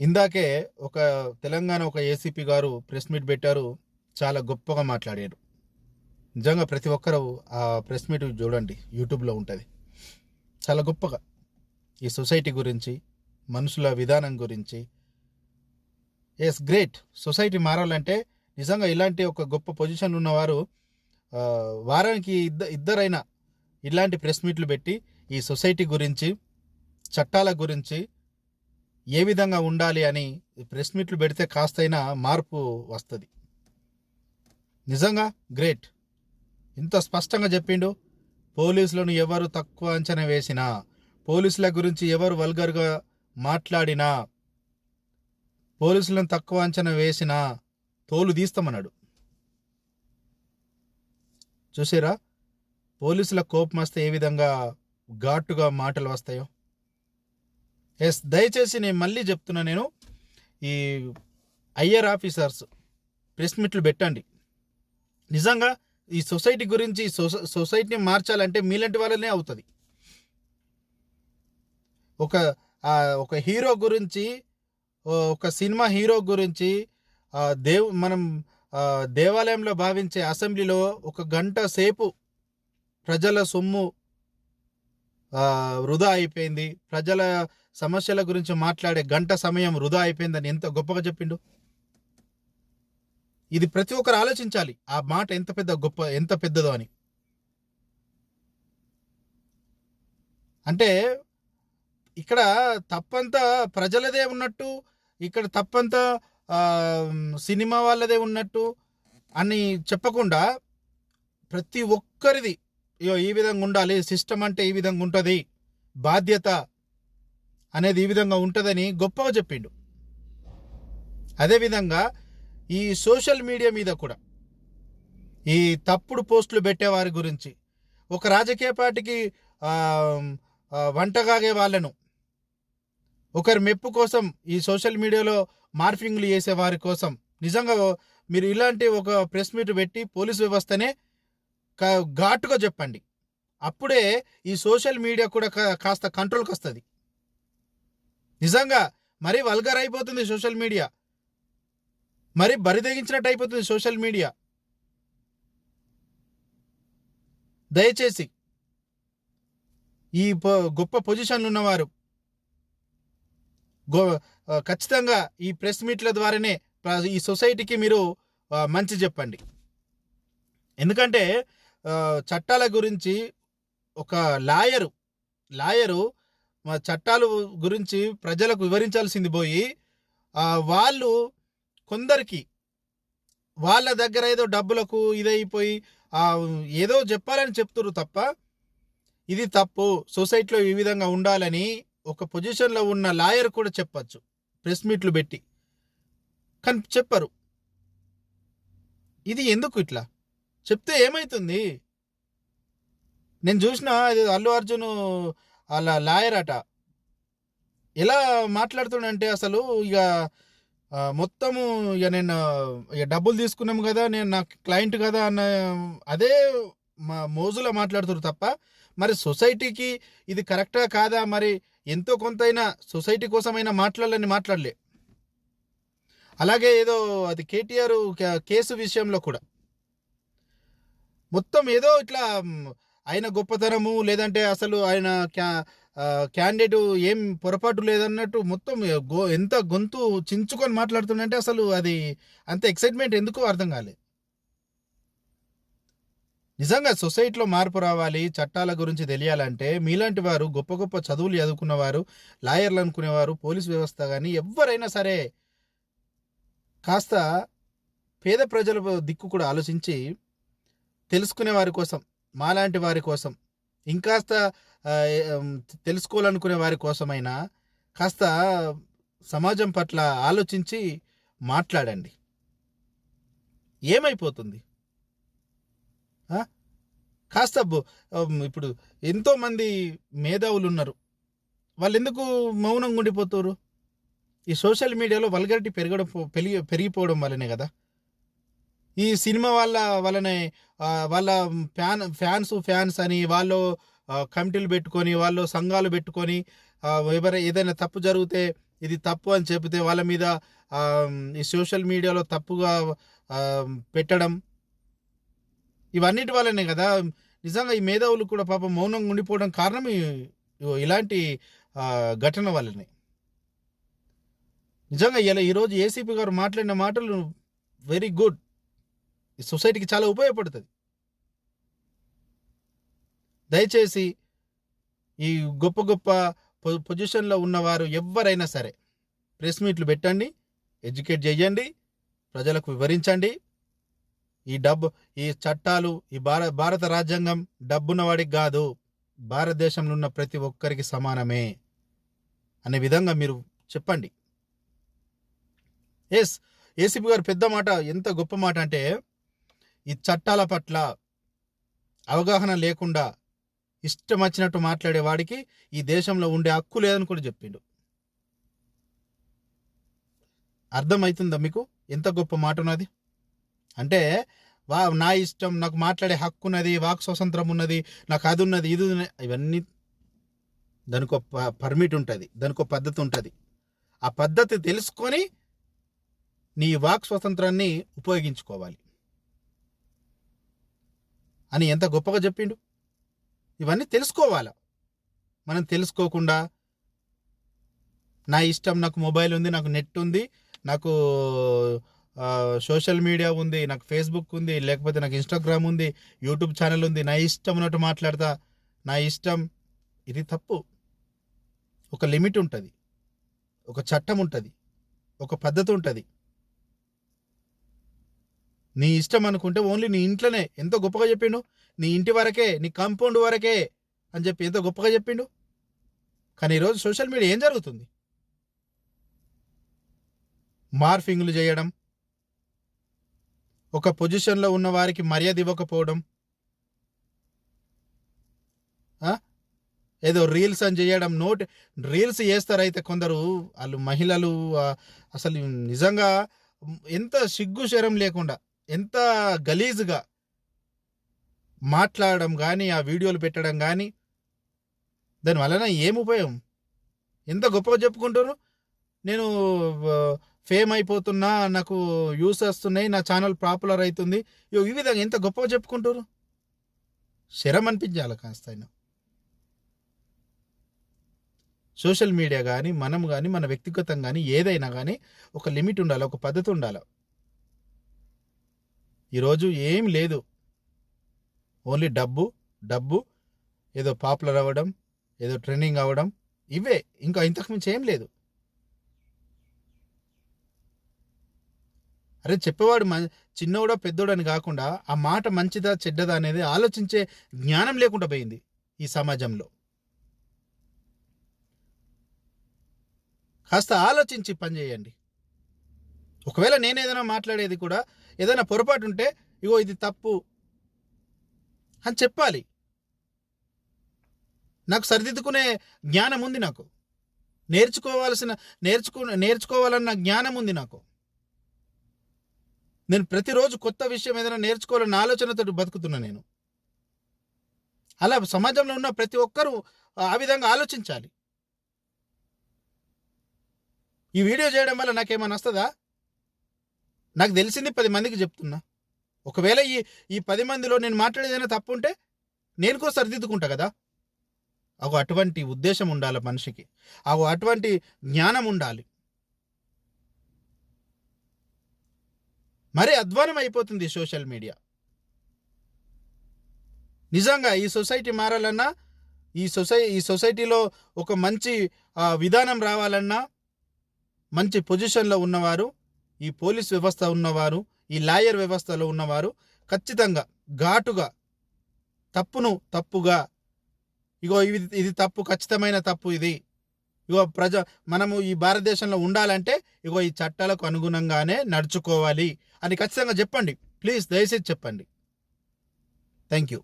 ఇందాకే ఒక తెలంగాణ ఒక ఏసీపీ గారు ప్రెస్ మీట్ పెట్టారు చాలా గొప్పగా మాట్లాడారు. నిజంగా ప్రతి ఒక్కరూ ఆ ప్రెస్ మీట్ చూడండి యూట్యూబ్లో ఉంటుంది. చాలా గొప్పగా. ఈ సొసైటీ గురించి మనుషుల విధానం గురించి. ఎస్ గ్రేట్ సొసైటీ మారాలంటే నిజంగా ఇలాంటి ఒక గొప్ప పొజిషన్ ఉన్నవారు వారానికి ఇద్ద ఇద్దరైనా ఇలాంటి ప్రెస్ మీట్లు పెట్టి ఈ సొసైటీ గురించి చట్టాల గురించి ఏ విధంగా ఉండాలి అని ప్రెస్ మీట్లు పెడితే కాస్తైనా మార్పు వస్తుంది. నిజంగా? గ్రేట్. ఇంత స్పష్టంగా చెప్పిండు? పోలీసులను ఎవరు తక్కువ అంచనా వేసినా పోలీసుల గురించి ఎవరు వల్గర్గా మాట్లాడినా పోలీసులను తక్కువ అంచనా వేసినా తోలు తీస్తామన్నాడు. చూసారా? పోలీసుల కోపం వస్తే ఏ విధంగా ఘాటుగా మాటలు వస్తాయో? ఎస్ దయచేసి నేను మళ్ళీ చెప్తున్నా నేను ఈ ఐఆర్ ఆఫీసర్స్ ప్రెస్ మీట్లు పెట్టండి. నిజంగా ఈ సొసైటీ గురించి సొస సొసైటీని మార్చాలంటే మీలాంటి వాళ్ళనే అవుతుంది. ఒక ఒక హీరో గురించి ఒక సినిమా హీరో గురించి దేవ్ మనం దేవాలయంలో భావించే అసెంబ్లీలో ఒక గంట సేపు ప్రజల సొమ్ము వృధా అయిపోయింది. ప్రజల సమస్యల గురించి మాట్లాడే గంట సమయం వృధా అయిపోయిందని ఎంత గొప్పగా చెప్పిండు? ఇది ప్రతి ఒక్కరు ఆలోచించాలి. ఆ మాట ఎంత పెద్ద గొప్ప ఎంత పెద్దదో అని. అంటే ఇక్కడ తప్పంతా ప్రజలదే ఉన్నట్టు ఇక్కడ తప్పంతా సినిమా వాళ్ళదే ఉన్నట్టు అని చెప్పకుండా ప్రతి ఒక్కరిది ఈ విధంగా ఉండాలి సిస్టమ్ అంటే ఈ విధంగా ఉంటుంది బాధ్యత అనేది ఈ విధంగా ఉంటుందని గొప్పగా చెప్పిండు. అదేవిధంగా ఈ సోషల్ మీడియా మీద కూడా ఈ తప్పుడు పోస్టులు పెట్టేవారి గురించి ఒక రాజకీయ పార్టీకి వంటగాగే వాళ్ళను ఒకరి మెప్పు కోసం ఈ సోషల్ మీడియాలో మార్ఫింగ్లు చేసే వారి కోసం నిజంగా మీరు ఇలాంటి ఒక ప్రెస్ మీట్ పెట్టి పోలీస్ వ్యవస్థనే ఘాటుగా చెప్పండి. అప్పుడే ఈ సోషల్ మీడియా కూడా కాస్త కంట్రోల్కి వస్తుంది. నిజంగా మరీ వల్గర్ అయిపోతుంది సోషల్ మీడియా మరి బరిదెగించినట్టు అయిపోతుంది సోషల్ మీడియా దయచేసి ఈ గొప్ప పొజిషన్లు ఉన్నవారు గో ఖచ్చితంగా ఈ ప్రెస్ మీట్ల ద్వారానే ఈ సొసైటీకి మీరు మంచి చెప్పండి. ఎందుకంటే చట్టాల గురించి ఒక లాయరు లాయరు మా చట్టాలు గురించి ప్రజలకు వివరించాల్సింది పోయి వాళ్ళు కొందరికి వాళ్ళ దగ్గర ఏదో డబ్బులకు ఇదైపోయి ఏదో చెప్పాలని చెప్తురు తప్ప ఇది తప్పు. సొసైటీలో ఈ విధంగా ఉండాలని ఒక పొజిషన్లో ఉన్న లాయర్ కూడా చెప్పచ్చు. ప్రెస్ మీట్లు పెట్టి. కానీ చెప్పరు. ఇది ఎందుకు ఇట్లా? చెప్తే ఏమవుతుంది నేను చూసిన ఇది అల్లు అర్జున్ అలా లాయర్ అట ఎలా మాట్లాడుతుండంటే అసలు ఇక మొత్తము ఇక నేను ఇక డబ్బులు తీసుకున్నాం కదా నేను నా క్లయింట్ కదా అన్న అదే మా మోజులో మాట్లాడుతురు తప్ప మరి సొసైటీకి ఇది కరెక్టా కాదా? మరి ఎంతో కొంతైనా సొసైటీ కోసమైనా మాట్లాడాలని మాట్లాడలే. అలాగే ఏదో అది కేటీఆర్ కేసు విషయంలో కూడా. మొత్తం ఏదో ఇట్లా ఆయన గొప్పతనము లేదంటే అసలు ఆయన క్యా క్యాండిడేట్ ఏం పొరపాటు లేదన్నట్టు మొత్తం గో ఎంత గొంతు చించుకొని మాట్లాడుతుందంటే అసలు అది అంత ఎక్సైట్మెంట్ ఎందుకు అర్థం కాలేదు నిజంగా సొసైటీలో మార్పు రావాలి చట్టాల గురించి తెలియాలంటే మీలాంటి వారు గొప్ప గొప్ప చదువులు చదువుకున్నవారు లాయర్లు అనుకునేవారు పోలీస్ వ్యవస్థ కానీ ఎవరైనా సరే కాస్త పేద ప్రజల దిక్కు కూడా ఆలోచించి తెలుసుకునే వారి కోసం మాలాంటి వారి కోసం. ఇంకాస్త తెలుసుకోవాలనుకునే వారి కోసమైనా కాస్త సమాజం పట్ల ఆలోచించి మాట్లాడండి. ఏమైపోతుంది? ఆ? కాస్త ఇప్పుడు ఎంతోమంది మేధావులు ఉన్నారు వాళ్ళు ఎందుకు మౌనంగా ఉండిపోతారు ఈ సోషల్ మీడియాలో వల్గరిటీ పెరగడం పెరిగి పెరిగిపోవడం వల్లనే కదా. ఈ సినిమా వాళ్ళ వల్లనే వాళ్ళ ఫ్యాన్ ఫ్యాన్స్ ఫ్యాన్స్ అని వాళ్ళు కమిటీలు పెట్టుకొని వాళ్ళు సంఘాలు పెట్టుకొని ఎవరైనా ఏదైనా తప్పు జరిగితే ఇది తప్పు అని చెబితే వాళ్ళ మీద ఈ సోషల్ మీడియాలో తప్పుగా పెట్టడం. ఇవన్నిటి వల్లనే కదా నిజంగా ఈ మేధావులు కూడా పాపం మౌనంగా ఉండిపోవడం కారణం ఇలాంటి ఘటన వల్లనే. నిజంగా ఇలా ఈరోజు ఏసీపీ గారు మాట్లాడిన మాటలు వెరీ గుడ్ ఈ సొసైటీకి చాలా ఉపయోగపడుతుంది. దయచేసి ఈ గొప్ప గొప్ప పొ- పొజిషన్లో ఉన్నవారు ఎవరైనా సరే ప్రెస్ మీట్లు పెట్టండి ఎడ్యుకేట్ చేయండి ప్రజలకు వివరించండి. ఈ డబ్బు ఈ చట్టాలు ఈ భారత భారత రాజ్యాంగం డబ్బున్నవాడికి కాదు భారతదేశంలో ఉన్న ప్రతి ఒక్కరికి సమానమే అనే విధంగా మీరు చెప్పండి. ఎస్ ఏసీపీ గారు పెద్ద మాట ఎంత గొప్ప మాట అంటే ఈ చట్టాల పట్ల అవగాహన లేకుండా ఇష్టం వచ్చినట్టు మాట్లాడే వాడికి ఈ దేశంలో ఉండే హక్కు లేదని కూడా చెప్పిండు. అర్థమవుతుందా మీకు? ఎంత గొప్ప మాట ఉన్నది అంటే వా నా ఇష్టం నాకు మాట్లాడే హక్కు ఉన్నది వాక్ స్వతంత్రం ఉన్నది నాకు అది ఉన్నది ఇది ఇవన్నీ దానికి ఒక పర్మిట్ ఉంటుంది దానికి ఒక పద్ధతి ఉంటుంది ఆ పద్ధతి తెలుసుకొని నీ వాక్ స్వతంత్రాన్ని ఉపయోగించుకోవాలి. అని ఎంత గొప్పగా చెప్పిండు? ఇవన్నీ తెలుసుకోవాలా. మనం తెలుసుకోకుండా నా ఇష్టం నాకు మొబైల్ ఉంది నాకు నెట్ ఉంది నాకు సోషల్ మీడియా ఉంది నాకు ఫేస్బుక్ ఉంది లేకపోతే నాకు ఇన్స్టాగ్రామ్ ఉంది యూట్యూబ్ ఛానల్ ఉంది నా ఇష్టం ఉన్నట్టు మాట్లాడతా నా ఇష్టం ఇది తప్పు. ఒక లిమిట్ ఉంటుంది. ఒక చట్టం ఉంటుంది. ఒక పద్ధతి ఉంటుంది. నీ ఇష్టం అనుకుంటే ఓన్లీ నీ ఇంట్లోనే. ఎంతో గొప్పగా చెప్పిండు. నీ ఇంటి వరకే నీ కాంపౌండ్ వరకే అని చెప్పి ఎంతో గొప్పగా చెప్పిండు. కానీ ఈరోజు సోషల్ మీడియా ఏం జరుగుతుంది? మార్ఫింగ్లు చేయడం ఒక పొజిషన్లో ఉన్న వారికి మర్యాద ఇవ్వకపోవడం ఏదో రీల్స్ అని చేయడం నోట్ రీల్స్ చేస్తారైతే కొందరు వాళ్ళు మహిళలు అసలు నిజంగా ఎంత సిగ్గు శరం లేకుండా ఎంత గలీజ్గా మాట్లాడడం కానీ ఆ వీడియోలు పెట్టడం కానీ దానివలన ఏం ఉపయోగం? ఎంత గొప్పగా చెప్పుకుంటారు? నేను ఫేమ్ అయిపోతున్నా నాకు యూస్ వస్తున్నాయి నా ఛానల్ పాపులర్ అవుతుంది. ఇగో ఈ విధంగా ఎంత గొప్పగా చెప్పుకుంటారు? శరం అనిపించాలి కాస్త అయినా. సోషల్ మీడియా కానీ మనం కానీ మన వ్యక్తిగతం కానీ ఏదైనా కానీ ఒక లిమిట్ ఉండాలి ఒక పద్ధతి ఉండాలి. ఈరోజు ఏం లేదు. ఓన్లీ డబ్బు డబ్బు ఏదో పాపులర్ అవ్వడం ఏదో ట్రెండింగ్ అవ్వడం ఇవే. ఇంకా ఇంతకుమించి ఏం లేదు. అరే చెప్పేవాడు మ చిన్నోడో పెద్దోడని కాకుండా ఆ మాట మంచిదా చెడ్డదా అనేది ఆలోచించే జ్ఞానం లేకుండా పోయింది ఈ సమాజంలో. కాస్త ఆలోచించి పని చేయండి. ఒకవేళ నేను ఏదైనా మాట్లాడేది కూడా ఏదైనా పొరపాటు ఉంటే ఇగో ఇది తప్పు అని చెప్పాలి. నాకు సరిదిద్దుకునే జ్ఞానం ఉంది నాకు. నేర్చుకోవాల్సిన నేర్చుకు నేర్చుకోవాలన్న జ్ఞానం ఉంది నాకు. నేను ప్రతిరోజు కొత్త విషయం ఏదైనా నేర్చుకోవాలన్న ఆలోచనతో బతుకుతున్నా నేను. అలా సమాజంలో ఉన్న ప్రతి ఒక్కరూ ఆ విధంగా ఆలోచించాలి. ఈ వీడియో చేయడం వల్ల నాకేమైనా వస్తుందా నాకు తెలిసింది పది మందికి చెప్తున్నా. ఒకవేళ ఈ ఈ పది మందిలో నేను మాట్లాడేదైనా తప్పు ఉంటే నేను కూడా సరిదిద్దుకుంటా కదా. అగో అటువంటి ఉద్దేశం ఉండాలి మనిషికి. అగో అటువంటి జ్ఞానం ఉండాలి. మరీ అధ్వానం అయిపోతుంది సోషల్ మీడియా. నిజంగా ఈ సొసైటీ మారాలన్నా ఈ సొసై ఈ సొసైటీలో ఒక మంచి విధానం రావాలన్నా మంచి పొజిషన్లో ఉన్నవారు ఈ పోలీస్ వ్యవస్థ ఉన్నవారు ఈ లాయర్ వ్యవస్థలో ఉన్నవారు ఖచ్చితంగా ఘాటుగా తప్పును తప్పుగా ఇగో ఇది ఇది తప్పు ఖచ్చితమైన తప్పు ఇది. ఇగో ప్రజ మనము ఈ భారతదేశంలో ఉండాలంటే ఇగో ఈ చట్టాలకు అనుగుణంగానే నడుచుకోవాలి అని ఖచ్చితంగా చెప్పండి. ప్లీజ్ దయచేసి చెప్పండి. Thank you.